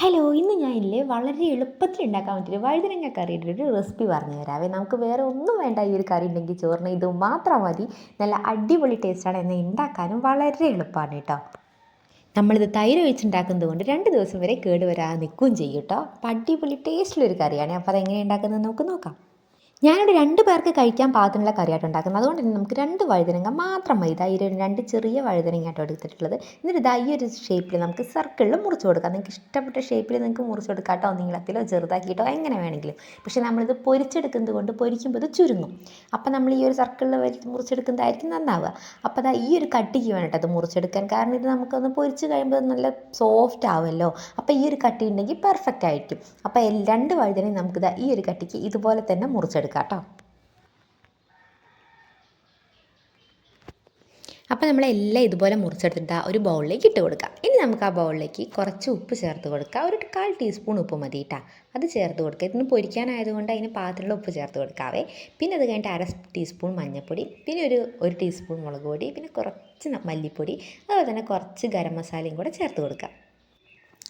Hello ഇന്ന് ഞാൻ ഇല്ലേ വളരെ എളുപ്പത്തിൽ ഉണ്ടാക്കാൻ പറ്റിയൊരു വഴുതനങ്ങ കറിയുടെ ഒരു റെസിപ്പി പറഞ്ഞു തരാവേ. നമുക്ക് വേറെ ഒന്നും വേണ്ട ഈ ഒരു കറി ഉണ്ടെങ്കിൽ ചോറിന് ഇത് മാത്രം മതി. നല്ല അടിപൊളി ടേസ്റ്റാണ് എന്നെ ഉണ്ടാക്കാനും വളരെ എളുപ്പമാണ് കേട്ടോ. നമ്മളിത് തൈര് ഒഴിച്ചുണ്ടാക്കുന്നത് കൊണ്ട് രണ്ട് ദിവസം വരെ കേടുവരാതെ നിൽക്കുകയും ചെയ്യും കേട്ടോ. അപ്പം അടിപൊളി ടേസ്റ്റിലൊരു കറിയാണ്. അപ്പോൾ അതെങ്ങനെ ഉണ്ടാക്കുന്നത് നമുക്ക് നോക്കാം. ഞാനിവിടെ രണ്ട് പേർക്ക് കഴിക്കാൻ പാകത്തിനുള്ള കറിയായിട്ട് ഉണ്ടാക്കുന്നത്. അതുകൊണ്ട് തന്നെ നമുക്ക് രണ്ട് വഴുതനങ്ങ മാത്രം മതി. ഈ രണ്ട് ചെറിയ വഴുതനങ്ങയായിട്ട് എടുത്തിട്ടുള്ളത്. എന്നിട്ട് ഇതാ ഈ ഒരു ഷേപ്പിൽ നമുക്ക് സർക്കിളിൽ മുറിച്ച് കൊടുക്കാം. നിങ്ങൾക്ക് ഇഷ്ടപ്പെട്ട ഷേപ്പിൽ നിങ്ങൾക്ക് മുറിച്ച് കൊടുക്കാം കേട്ടോ നീളത്തിലോ ചെറുതാക്കിയിട്ടോ എങ്ങനെ വേണമെങ്കിലും. പക്ഷേ നമ്മളിത് പൊരിച്ചെടുക്കുന്നത് കൊണ്ട് പൊരിക്കുമ്പോൾ ഇത് ചുരുങ്ങും. അപ്പോൾ നമ്മൾ ഈ ഒരു സർക്കിളിൽ മുറിച്ചെടുക്കുന്നതായിരിക്കും നന്നാവുക. അപ്പോൾ അതാ ഈ ഒരു കട്ടിക്ക് വേണ്ടിട്ട് അത് മുറിച്ചെടുക്കാൻ. കാരണം ഇത് നമുക്കൊന്ന് പൊരിച്ച് കഴിയുമ്പോൾ നല്ല സോഫ്റ്റ് ആവുമല്ലോ. അപ്പോൾ ഈ ഒരു കട്ടി ഉണ്ടെങ്കിൽ പെർഫെക്റ്റ് ആയിരിക്കും. അപ്പോൾ രണ്ട് വഴുതനയും നമുക്കിതാ ഈ ഒരു കട്ടിക്ക് ഇതുപോലെ തന്നെ മുറിച്ചെടുക്കാം. കേട്ടോ അപ്പോൾ നമ്മളെല്ലാം ഇതുപോലെ മുറിച്ചെടുത്തിട്ട് ഒരു ബൗളിലേക്ക് ഇട്ട് കൊടുക്കുക ഇനി നമുക്ക് ആ ബൗളിലേക്ക് കുറച്ച് ഉപ്പ് ചേർത്ത് കൊടുക്കുക ഒരു കാൽ ടീസ്പൂൺ ഉപ്പ് മതി കേട്ടോ അത് ചേർത്ത് കൊടുക്കുക. ഇതിന് പൊരിക്കാനായതുകൊണ്ട് അതിന് പാത്രത്തിലുള്ള ഉപ്പ് ചേർത്ത് കൊടുക്കാവേ. പിന്നെ അത് കഴിഞ്ഞിട്ട് അര ടീസ്പൂൺ മഞ്ഞൾപ്പൊടി പിന്നെ ഒരു ഒരു ടീസ്പൂൺ മുളക് പൊടി പിന്നെ കുറച്ച് മല്ലിപ്പൊടി അതുപോലെ തന്നെ കുറച്ച് ഗരം മസാലയും കൂടെ ചേർത്ത് കൊടുക്കുക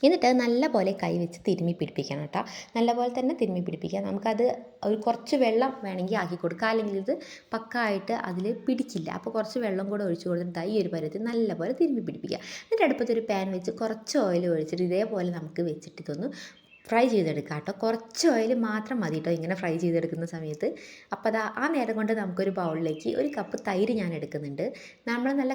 എന്നിട്ട് നല്ലപോലെ കൈ വെച്ച് തിരുമ്മി പിടിപ്പിക്കണം കേട്ടോ. നല്ലപോലെ തന്നെ തിരുമ്മി പിടിപ്പിക്കുക. നമുക്കത് ഒരു കുറച്ച് വെള്ളം വേണമെങ്കിൽ ആക്കി കൊടുക്കുക. അല്ലെങ്കിൽ ഇത് പക്കായിട്ട് അതിൽ പിടിക്കില്ല. അപ്പോൾ കുറച്ച് വെള്ളം കൂടെ ഒഴിച്ച് കൊടുത്തിട്ട് ഈ ഒരു പരുവത്തിൽ നല്ലപോലെ തിരുമ്മി പിടിപ്പിക്കുക. എന്നിട്ട് അടുപ്പത്തൊരു പാൻ വെച്ച് കുറച്ച് ഓയിൽ ഒഴിച്ചിട്ട് ഇതേപോലെ നമുക്ക് വെച്ചിട്ട് ഇതൊന്ന് ഫ്രൈ ചെയ്തെടുക്കുക കേട്ടോ. കുറച്ച് ഓയിൽ മാത്രം മതി കേട്ടോ ഇങ്ങനെ ഫ്രൈ ചെയ്തെടുക്കുന്ന സമയത്ത്. അപ്പോൾ അതാ ആ നേരം കൊണ്ട് നമുക്കൊരു ബൗളിലേക്ക് ഒരു കപ്പ് തൈര് ഞാൻ എടുക്കുന്നുണ്ട്. നമ്മൾ നല്ല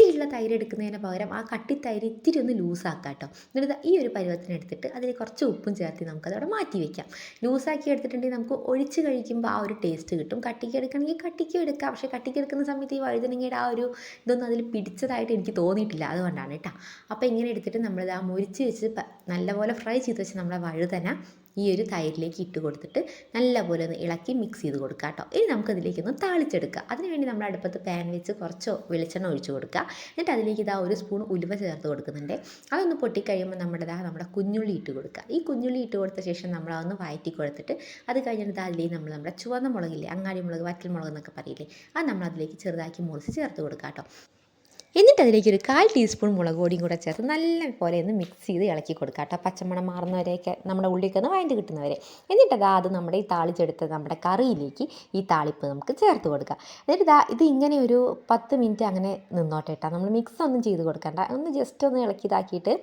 കട്ടിയുള്ള തൈര് എടുക്കുന്നതിന് പകരം ആ കട്ടി തൈര് ഇത്തിരി ഒന്ന് ലൂസാക്കാം കേട്ടോ എന്നിട്ട് ഈ ഒരു പരുവത്തിന് എടുത്തിട്ട് അതിൽ കുറച്ച് ഉപ്പും ചേർത്ത് നമുക്കതവിടെ മാറ്റി വെക്കാം. ലൂസാക്കി എടുത്തിട്ടുണ്ടെങ്കിൽ നമുക്ക് ഒഴിച്ച് കഴിക്കുമ്പോൾ ആ ഒരു ടേസ്റ്റ് കിട്ടും. കട്ടിക്ക് എടുക്കണമെങ്കിൽ കട്ടിക്ക് എടുക്കാം. പക്ഷേ കട്ടിക്ക് എടുക്കുന്ന സമയത്ത് ഈ വഴുതനങ്ങയുടെ ആ ഒരു ഇതൊന്നും അതിൽ പിടിച്ചതായിട്ട് എനിക്ക് തോന്നിയിട്ടില്ല. അതുകൊണ്ടാണ് കേട്ടോ. അപ്പോൾ ഇങ്ങനെ എടുത്തിട്ട് നമ്മളിത് ആ മുരിച്ച് വെച്ച് നല്ലപോലെ ഫ്രൈ ചെയ്ത് വെച്ച് നമ്മളെ വഴുതന ഈ ഒരു തൈരിലേക്ക് ഇട്ട് കൊടുത്തിട്ട് നല്ലപോലെ ഒന്ന് ഇളക്കി മിക്സ് ചെയ്ത് കൊടുക്കുക കേട്ടോ. ഇനി നമുക്കതിലേക്കൊന്ന് താളിച്ചെടുക്കുക. അതിനുവേണ്ടി നമ്മൾ അടുപ്പത്ത് പാൻ വെച്ച് കുറച്ച് വെളിച്ചെണ്ണ ഒഴിച്ച് കൊടുക്കുക. എന്നിട്ട് അതിലേക്ക് ഇതാ ഒരു സ്പൂൺ ഉലുവ ചേർത്ത് കൊടുക്കുന്നുണ്ട്. അതൊന്ന് പൊട്ടിക്കഴിയുമ്പോൾ നമ്മുടെ ഇതാ നമ്മുടെ കുഞ്ഞുള്ളി ഇട്ട് കൊടുക്കുക. ഈ കുഞ്ഞുള്ളി ഇട്ട് കൊടുത്ത ശേഷം നമ്മൾ അതൊന്ന് വയറ്റി കൊടുത്തിട്ട് അത് കഴിഞ്ഞിട്ട് അതിലേക്ക് നമ്മൾ നമ്മുടെ ചുവന്ന മുളകില്ലേ അങ്ങാടി മുളക് വറ്റൽ മുളക് എന്നൊക്കെ പറയില്ലേ അത് നമ്മൾ അതിലേക്ക് ചെറുതാക്കി മുറിച്ച് ചേർത്ത് കൊടുക്കുക കേട്ടോ. എന്നിട്ട് അതിലേക്ക് ഒരു കാൽ ടീസ്പൂൺ മുളക് പൊടിയും കൂടെ ചേർത്ത് നല്ല പോലെ ഒന്ന് മിക്സ് ചെയ്ത് ഇളക്കി കൊടുക്കുക കേട്ടോ. പച്ചമണം മാറുന്നവരെയൊക്കെ നമ്മുടെ ഉള്ളിലേക്ക് ഒന്ന് വഴണ്ടി കിട്ടുന്നവരെ. എന്നിട്ട് അതാ നമ്മുടെ ഈ താളിച്ചെടുത്ത നമ്മുടെ കറിയിലേക്ക് ഈ താളിപ്പ് നമുക്ക് ചേർത്ത് കൊടുക്കുക എന്നിട്ട് ഇതാ ഇത് ഇങ്ങനെ ഒരു പത്ത് മിനിറ്റ് അങ്ങനെ നിന്നോട്ടെ കേട്ടോ. നമ്മൾ മിക്സ് ഒന്നും ചെയ്ത് കൊടുക്കണ്ട. ഒന്ന് ജസ്റ്റ് ഒന്ന് ഇളക്കി ഇതാക്കിയിട്ട്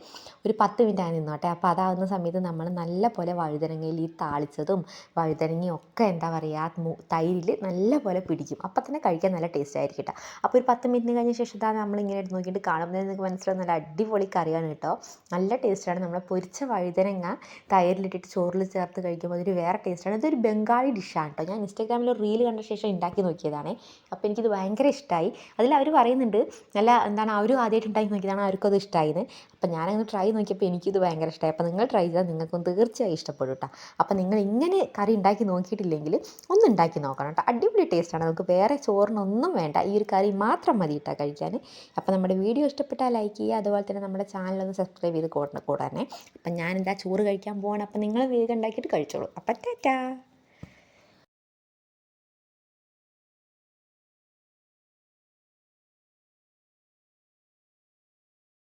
ഒരു പത്ത് മിനിറ്റ് അങ്ങനെ നിന്നോട്ടെ. അപ്പോൾ അതാവുന്ന സമയത്ത് നമ്മൾ നല്ല പോലെ വഴുതനങ്ങയിൽ ഈ താളിച്ചതും വഴുതനങ്ങയും ഒക്കെ എന്താ പറയുക തൈരിൽ നല്ല പോലെ പിടിക്കും. അപ്പം തന്നെ കഴിക്കാൻ നല്ല ടേസ്റ്റ് ആയിരിക്കും കേട്ടോ. അപ്പോൾ ഒരു പത്ത് മിനിറ്റ് കഴിഞ്ഞ ശേഷം ഇതാ നമ്മളിങ്ങനെ നോക്കിയിട്ട് കാണുമ്പോൾ നിങ്ങൾക്ക് മനസ്സിലാവും നല്ല അടിപൊളി കറിയാണ് കേട്ടോ. നല്ല ടേസ്റ്റാണ് നമ്മൾ പൊരിച്ച വഴുതനങ്ങ തൈരിലിട്ടിട്ട് ചോറിൽ ചേർത്ത് കഴിക്കുമ്പോൾ അതൊരു വേറെ ടേസ്റ്റാണ് ഇതൊരു ബംഗാളി ഡിഷാണ് കേട്ടോ. ഞാൻ ഇൻസ്റ്റാഗ്രാമിൽ റീൽ കണ്ട ശേഷം ഉണ്ടാക്കി നോക്കിയതാണ്. അപ്പോൾ എനിക്കിത് ഭയങ്കര ഇഷ്ടമായി അതിൽ അവർ പറയുന്നുണ്ട് നല്ല എന്താണ് അവരും ആദ്യമായിട്ട് ഉണ്ടാക്കി നോക്കിയതാണ് അവർക്കത് ഇഷ്ടമായത് അപ്പോൾ ഞാനങ്ങനെ ട്രൈ നോക്കിയപ്പോൾ എനിക്കിത് ഭയങ്കര ഇഷ്ടമായി അപ്പോൾ നിങ്ങൾ ട്രൈ ചെയ്താൽ നിങ്ങൾക്കും തീർച്ചയായും ഇഷ്ടപ്പെടും കേട്ടോ. അപ്പോൾ നിങ്ങൾ ഇങ്ങനെ കറി ഉണ്ടാക്കി നോക്കിയിട്ടില്ലെങ്കിൽ ഒന്ന് ഉണ്ടാക്കി നോക്കണം കേട്ടോ. അടിപൊളി ടേസ്റ്റാണ് നമുക്ക് വേറെ ചോറിനൊന്നും വേണ്ട. ഈ ഒരു കറി മാത്രം മതി കേട്ടോ കഴിക്കാൻ അപ്പോൾ നമ്മുടെ വീഡിയോ ഇഷ്ടപ്പെട്ടാൽ ലൈക്ക് ചെയ്യുക. അതുപോലെ തന്നെ നമ്മുടെ ചാനൽ ഒന്ന് സബ്സ്ക്രൈബ് ചെയ്ത് കൂടണേ കൂടാനേ. അപ്പം എന്താ ചോറ് കഴിക്കാൻ പോവാണ്. അപ്പം നിങ്ങൾ വേഗം ഉണ്ടാക്കിയിട്ട് കഴിച്ചോളൂ. അപ്പം ടാറ്റാ.